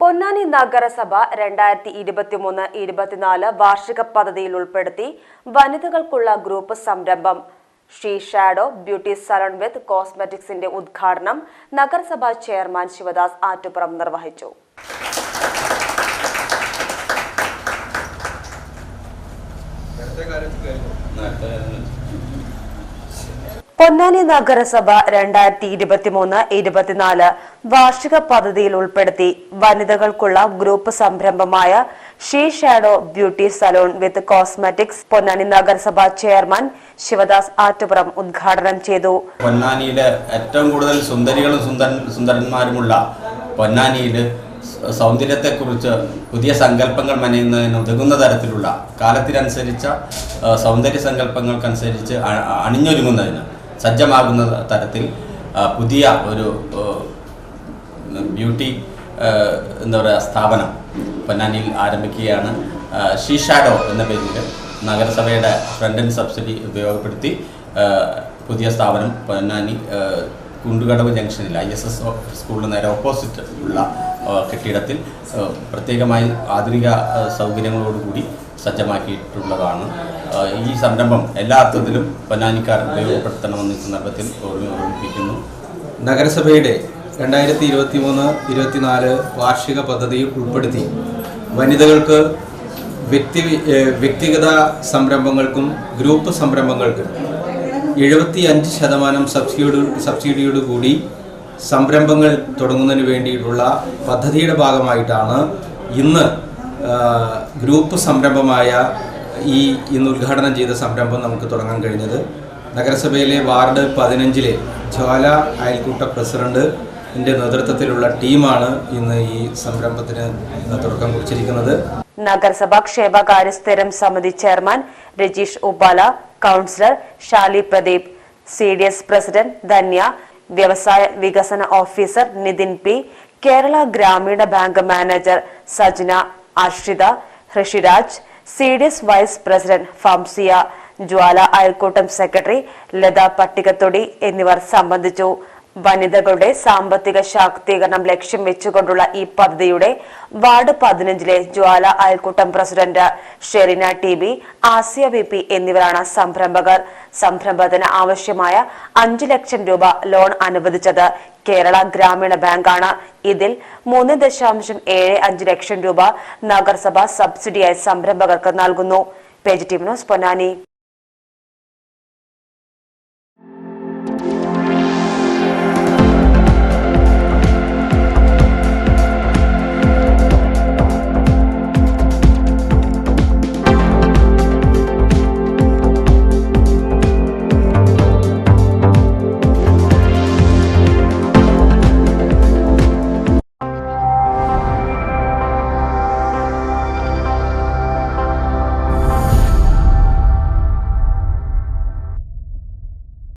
പൊന്നാനി നഗരസഭ രണ്ടായിരത്തി ഇരുപത്തിമൂന്ന് ഇരുപത്തിനാല് വാർഷിക പദ്ധതിയിൽ ഉൾപ്പെടുത്തി വനിതകൾക്കുള്ള ഗ്രൂപ്പ് സംരംഭം. She shadow beauty salon with കോസ്മെറ്റിക്സിന്റെ ഉദ്ഘാടനം നഗരസഭാ ചെയർമാൻ ശിവദാസ് ആറ്റുപുറം നിർവഹിച്ചു. നേരത്തെ കാര്യത്തിൽ കഴിഞ്ഞു പൊന്നാനി നഗരസഭ രണ്ടായിരത്തി ഇരുപത്തിമൂന്ന് ഇരുപത്തിനാല് വാർഷിക പദ്ധതിയിൽ ഉൾപ്പെടുത്തി വനിതകൾക്കുള്ള ഗ്രൂപ്പ് സംരംഭമായ she shadow beauty salon with cosmetics Ponnani നഗരസഭ ചെയർമാൻ ശിവദാസ് ആറ്റുപുറം ഉദ്ഘാടനം ചെയ്തു. പൊന്നാനിയിലെ ഏറ്റവും കൂടുതൽ സുന്ദരികളും സുന്ദരന്മാരുമുള്ള പൊന്നാനിയിൽ സൗന്ദര്യത്തെക്കുറിച്ച് പുതിയ സങ്കല്പങ്ങൾ മെനയുന്നതിന് ഉതകുന്ന തരത്തിലുള്ള കാലത്തിനനുസരിച്ച സൗന്ദര്യ സങ്കല്പങ്ങൾക്കനുസരിച്ച് അണിഞ്ഞൊരുങ്ങുന്നതിന് സജ്ജമാകുന്ന തരത്തിൽ പുതിയ ഒരു ബ്യൂട്ടി എന്താ പറയുക സ്ഥാപനം പൊന്നാനിയിൽ ആരംഭിക്കുകയാണ്. ഷീഷാഡോ എന്ന പേരിൽ നഗരസഭയുടെ ഫ്രണ്ട് ആൻഡ് സബ്സിഡി ഉപയോഗപ്പെടുത്തി പുതിയ സ്ഥാപനം പൊന്നാനി കുണ്ടുകടവ് ജംഗ്ഷനിൽ ഐ എസ് എസ് സ്കൂളിന് നേരെ ഓപ്പോസിറ്റ് ഉള്ള കെട്ടിടത്തിൽ പ്രത്യേകമായി ആധുനിക സൗകര്യങ്ങളോടുകൂടി സജ്ജമാക്കിയിട്ടുള്ളതാണ്. ഈ സംരംഭം എല്ലാ അർത്ഥത്തിലും പൊന്നാനിക്കാർ ഉപയോഗപ്പെടുത്തണമെന്ന് സന്ദർഭത്തിൽ ഓർമ്മ ഓർമ്മിപ്പിക്കുന്നു. നഗരസഭയുടെ രണ്ടായിരത്തി ഇരുപത്തി മൂന്ന് ഇരുപത്തിനാല് വാർഷിക പദ്ധതിയിൽ ഉൾപ്പെടുത്തി വനിതകൾക്ക് വ്യക്തി വ്യക്തിഗത സംരംഭങ്ങൾക്കും ഗ്രൂപ്പ് സംരംഭങ്ങൾക്കും എഴുപത്തി അഞ്ച് ശതമാനം സബ്സിഡിയോട് സബ്സിഡിയോട് കൂടി സംരംഭങ്ങൾ തുടങ്ങുന്നതിന് വേണ്ടിയിട്ടുള്ള പദ്ധതിയുടെ ഭാഗമായിട്ടാണ് ഇന്ന് ഗ്രൂപ്പ് സംരംഭമായ ഈ ഇന്ന് ഉദ്ഘാടനം ചെയ്ത സംരംഭം നമുക്ക് തുടങ്ങാൻ കഴിഞ്ഞത്. നഗരസഭയിലെ വാർഡ് പതിനഞ്ചിലെ ജ്വാല അയൽക്കൂട്ട പ്രസിഡന്റിന്റെ നേതൃത്വത്തിലുള്ള ടീമാണ് ഇന്ന് ഈ സംരംഭത്തിന് തുടക്കം കുറിച്ചിരിക്കുന്നത്. നഗരസഭാ ക്ഷേമകാര്യ സ്ഥിരം സമിതി chairman Rajeesh Uppala councillor Shali Pradeep C D S president Dhanya വ്യവസായ വികസന officer Nithin P Kerala Gramin bank manager Sajna Arshitha Rishiraj C D S vice president Famsiya Jwala അയൽക്കൂട്ടം സെക്രട്ടറി ലത പട്ടികത്തൊടി എന്നിവർ സംബന്ധിച്ചു. വനിതകളുടെ സാമ്പത്തിക ശാക്തീകരണം ലക്ഷ്യം വെച്ചുകൊണ്ടുള്ള ഈ പദ്ധതിയുടെ വാർഡ് പതിനഞ്ചിലെ ജ്വാല അയൽക്കൂട്ടം president Sherina T B Asiya V P എന്നിവരാണ് സംരംഭകർ. സംരംഭത്തിന് ആവശ്യമായ അഞ്ചു ലക്ഷം രൂപ ലോൺ അനുവദിച്ചത് കേരള ഗ്രാമീണ ബാങ്കാണ്. ഇതിൽ മൂന്ന് ദശാംശം ഏഴ് അഞ്ച് ലക്ഷം രൂപ നഗരസഭ സബ്സിഡിയായി സംരംഭകർക്ക് നൽകുന്നു. Page team news Ponnani.